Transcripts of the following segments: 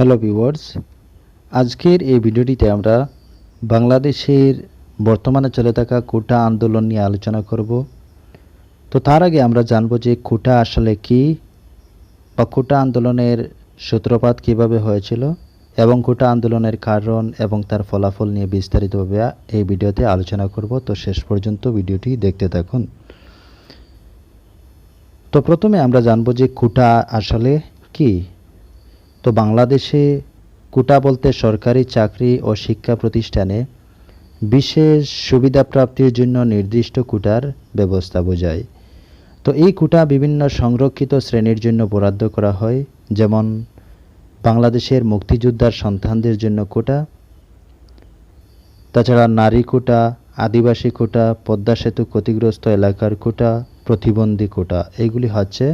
Hello viewers, আজকের এই ভিডিওটিতে আমরা বাংলাদেশের বর্তমানে চলে থাকা কোটা আন্দোলন নিয়ে আলোচনা করব। তো তার আগে আমরা জানব যে কোটা আসলে কি বা কোটা আন্দোলনের সূত্রপাত কীভাবে হয়েছিল এবং কোটা আন্দোলনের কারণ এবং তার ফলাফল নিয়ে বিস্তারিতভাবে এই ভিডিওতে আলোচনা করব। তো শেষ পর্যন্ত ভিডিওটি দেখতে থাকুন। তো প্রথমে আমরা জানব যে কোটা আসলে কি। তো বাংলাদেশে কোটা বলতে সরকারি চাকরি ও শিক্ষা প্রতিষ্ঠানে বিশেষ সুবিধা প্রাপ্তির জন্য নির্দিষ্ট কোটার ব্যবস্থা বোঝায়। তো এই কোটা বিভিন্ন সংরক্ষিত শ্রেণির জন্য বরাদ্দ করা হয়, যেমন বাংলাদেশের মুক্তিযোদ্ধার সন্তানদের জন্য কোটা, তাছাড়া নারী কোটা, আদিবাসী কোটা, পদ্মা সেতু ক্ষতিগ্রস্ত এলাকার কোটা, প্রতিবন্ধী কোটা, এইগুলি হচ্ছে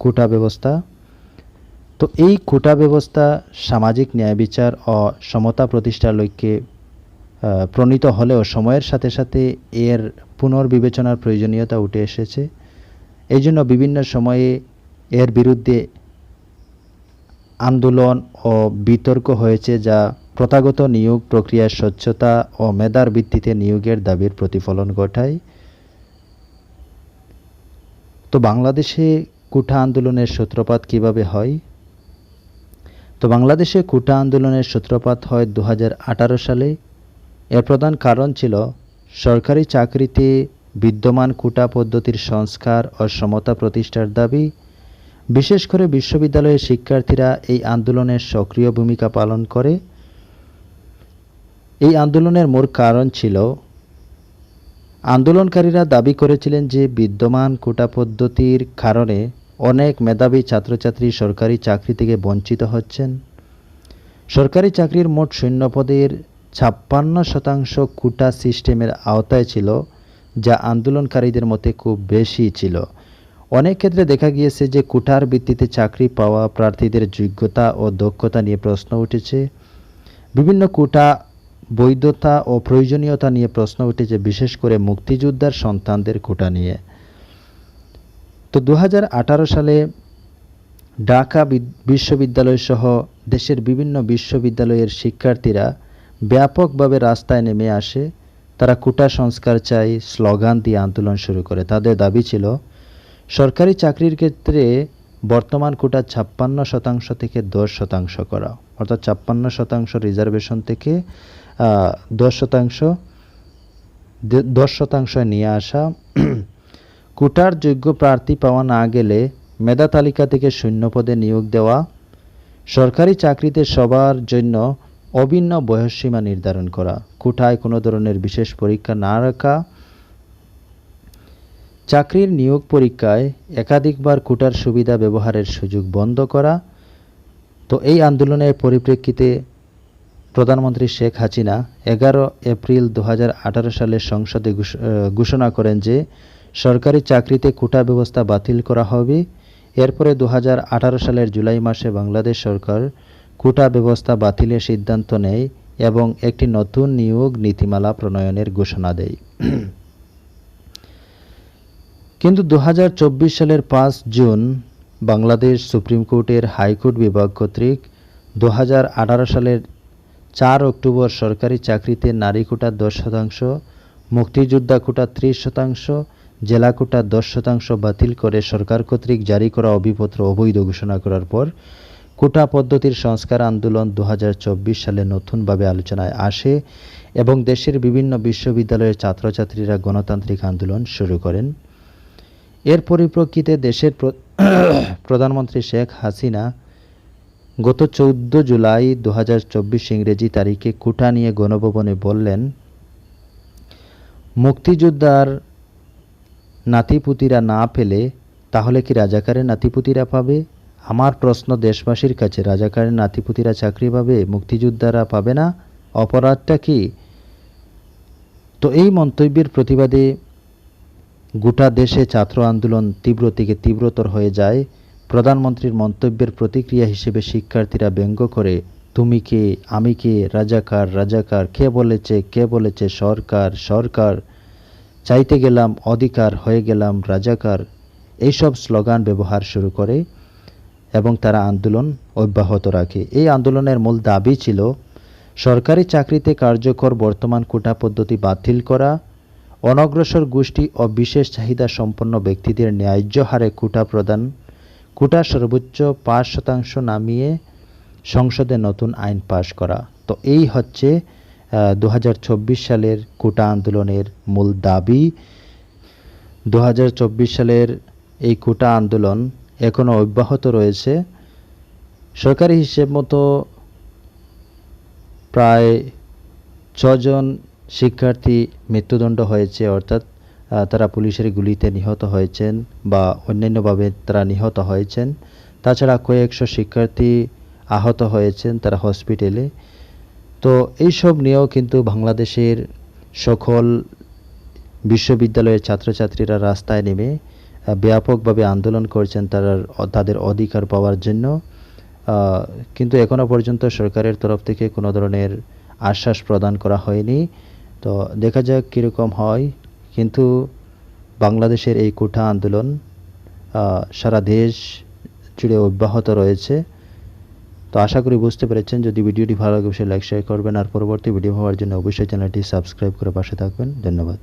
কোটা ব্যবস্থা। তো এই কোটা ব্যবস্থা সামাজিক ন্যায় বিচার ও সমতা প্রতিষ্ঠার লক্ষ্যে প্রণীত হলেও সময়ের সাথে সাথে এর পুনর্বিবেচনার প্রয়োজনীয়তা উঠে এসেছে। এই জন্য বিভিন্ন সময়ে এর বিরুদ্ধে আন্দোলন ও বিতর্ক হয়েছে যা প্রথাগত নিয়োগ প্রক্রিয়ার স্বচ্ছতা ও মেধার ভিত্তিতে নিয়োগের দাবির প্রতিফলন ঘটায়। তো বাংলাদেশে কুঠা আন্দোলনের সূত্রপাত কীভাবে হয়? তো বাংলাদেশে কুটা আন্দোলনের সূত্রপাত হয় দু হাজার আঠারো সালে। এর প্রধান কারণ ছিল সরকারি চাকরিতে বিদ্যমান কোটা পদ্ধতির সংস্কার ও সমতা প্রতিষ্ঠার দাবি। বিশেষ করে বিশ্ববিদ্যালয়ের শিক্ষার্থীরা এই আন্দোলনের সক্রিয় ভূমিকা পালন করে। এই আন্দোলনের মূল কারণ ছিল আন্দোলনকারীরা দাবি করেছিলেন যে বিদ্যমান কোটা পদ্ধতির কারণে অনেক মেধাবী ছাত্রছাত্রী সরকারি চাকরি থেকে বঞ্চিত হচ্ছেন। সরকারি চাকরির মোট শূন্য পদের ছাপ্পান্ন শতাংশ কোটা সিস্টেমের আওতায় ছিল, যা আন্দোলনকারীদের মতে খুব বেশি ছিল। অনেক ক্ষেত্রে দেখা গিয়েছে যে কোটার ভিত্তিতে চাকরি পাওয়া প্রার্থীদের যোগ্যতা ও দক্ষতা নিয়ে প্রশ্ন উঠেছে। বিভিন্ন কোটা, বৈধতা ও প্রয়োজনীয়তা নিয়ে প্রশ্ন উঠেছে, বিশেষ করে মুক্তিযোদ্ধার সন্তানদের কোটা নিয়ে। তো দু হাজার আঠারো সালে ঢাকা বিদ- বিশ্ববিদ্যালয় সহ দেশের বিভিন্ন বিশ্ববিদ্যালয়ের শিক্ষার্থীরা ব্যাপকভাবে রাস্তায় নেমে আসে। তারা কোটা সংস্কার চাই, স্লোগান দিয়ে আন্দোলন শুরু করে। তাদের দাবি ছিল, সরকারি চাকরির ক্ষেত্রে বর্তমান কোটা ছাপ্পান্ন শতাংশ থেকে দশ শতাংশ করা। অর্থাৎ ছাপ্পান্ন শতাংশ রিজার্ভেশন থেকে দশ শতাংশ দশ শতাংশ নিয়ে আসা। কোটার যোগ্য প্রার্থী পাওয়া না গেলে মেধা তালিকা থেকে শূন্য পদে নিয়োগ দেওয়া, সরকারি চাকরিতে সবার জন্য অভিন্ন বয়সসীমা নির্ধারণ করা কোটায় কোনো ধরনের বিশেষ পরীক্ষা না রাখা, চাকরির নিয়োগ পরীক্ষায় একাধিকবার কোটার সুবিধা ব্যবহারের সুযোগ বন্ধ করা। তো এই আন্দোলনের পরিপ্রেক্ষিতে প্রধানমন্ত্রী শেখ হাসিনা এগারো এপ্রিল দু হাজার আঠারো সালে সংসদে ঘোষণা করেন যে সরকারি চাকরিতে কোটা ব্যবস্থা বাতিল করা হবে। এরপরে দু হাজার আঠারো সালের জুলাই মাসে বাংলাদেশ সরকার কোটা ব্যবস্থা বাতিলের সিদ্ধান্ত নেয় এবং একটি নতুন নিয়োগ নীতিমালা প্রণয়নের ঘোষণা দেয়। কিন্তু দু হাজার চব্বিশ সালের পাঁচ জুন বাংলাদেশ সুপ্রিম কোর্টের হাইকোর্ট বিভাগ কর্তৃক দু হাজার আঠারো সালের চার অক্টোবর সরকারি চাকরিতে নারী কোটা দশ শতাংশ, মুক্তিযোদ্ধা কোটা ত্রিশ শতাংশ জেলা কোটা দশ শতাংশ বাতিল করে সরকার কর্তৃক জারি করা অভিপত্র অবৈধ ঘোষণা করার পর কোটা পদ্ধতির সংস্কার আন্দোলন দু হাজার চব্বিশ সালে নতুনভাবে আলোচনায় আসে এবং দেশের বিভিন্ন বিশ্ববিদ্যালয়ের ছাত্রছাত্রীরা গণতান্ত্রিক আন্দোলন শুরু করেন। এর পরিপ্রেক্ষিতে দেশের প্র- প্রধানমন্ত্রী শেখ হাসিনা গত চৌদ্দ জুলাই দু হাজার চব্বিশ ইংরেজি তারিখে কোটা নিয়ে গণভবনে বললেন, মুক্তিযোদ্ধার নাতিপুতিরা না পেলে তাহলে কি রাজাকারের নাতিপুতিরা পাবে? আমার প্রশ্ন দেশবাসীর কাছে, রাজাকারের নাতিপুতিরা চাকরি পাবে, মুক্তিযোদ্ধারা পাবে না? অপরাধটা কি? তো এই মন্তব্যের প্রতিবাদে গোটা দেশে ছাত্র আন্দোলন তীব্র থেকে তীব্রতর হয়ে যায়। প্রধানমন্ত্রীর মন্তব্যের প্রতিক্রিয়া হিসেবে শিক্ষার্থীরা ব্যঙ্গ করে, তুমি কে? আমি কে? রাজাকার? রাজাকার? কে বলেছে? কে বলেছে? সরকার? সরকার? চাইতে গেলাম অধিকার, হয়ে গেলাম রাজাকার। এইসব স্লোগান ব্যবহার শুরু করে এবং তারা আন্দোলন অব্যাহত রাখে। এই আন্দোলনের মূল দাবি ছিল সরকারি চাকরিতে কার্যকর বর্তমান কোটা পদ্ধতি বাতিল করা, অনগ্রসর গোষ্ঠী ও বিশেষ চাহিদা সম্পন্ন ব্যক্তিদের ন্যায্য হারে কোটা প্রদান, কোটা সর্বোচ্চ পাঁচ শতাংশ নামিয়ে সংসদে নতুন আইন পাশ করা। তো এই হচ্ছে দু হাজার চব্বিশ সালের কোটা আন্দোলনের মূল দাবি। দু হাজার চব্বিশ সালের এই কোটা আন্দোলন এখনও অব্যাহত রয়েছে। সরকারি হিসেব মতো প্রায় ছজন শিক্ষার্থী মৃত্যুদণ্ড হয়েছে, অর্থাৎ তারা পুলিশের গুলিতে নিহত হয়েছেন বা অন্যান্যভাবে তারা নিহত হয়েছেন। তাছাড়া কয়েকশো শিক্ষার্থী আহত হয়েছেন তারা হসপিটালে। তো এইসব নিয়েও কিন্তু বাংলাদেশের সকল বিশ্ববিদ্যালয়ের ছাত্রছাত্রীরা রাস্তায় নেমে ব্যাপকভাবে আন্দোলন করছেন তারা, তাদের অধিকার পাওয়ার জন্য। কিন্তু এখনও পর্যন্ত সরকারের তরফ থেকে কোনো ধরনের আশ্বাস প্রদান করা হয়নি। তো দেখা যাক কীরকম হয়। কিন্তু বাংলাদেশের এই কোঠা আন্দোলন সারা দেশ জুড়ে অব্যাহত রয়েছে। তো আশা করি বুঝতে পেরেছেন। যদি ভিডিওটি ভালো লাগে, অবশ্যই লাইক শেয়ার করবেন। আর পরবর্তী ভিডিও হওয়ার জন্য অবশ্যই চ্যানেলটি সাবস্ক্রাইব করে পাশে থাকবেন। ধন্যবাদ।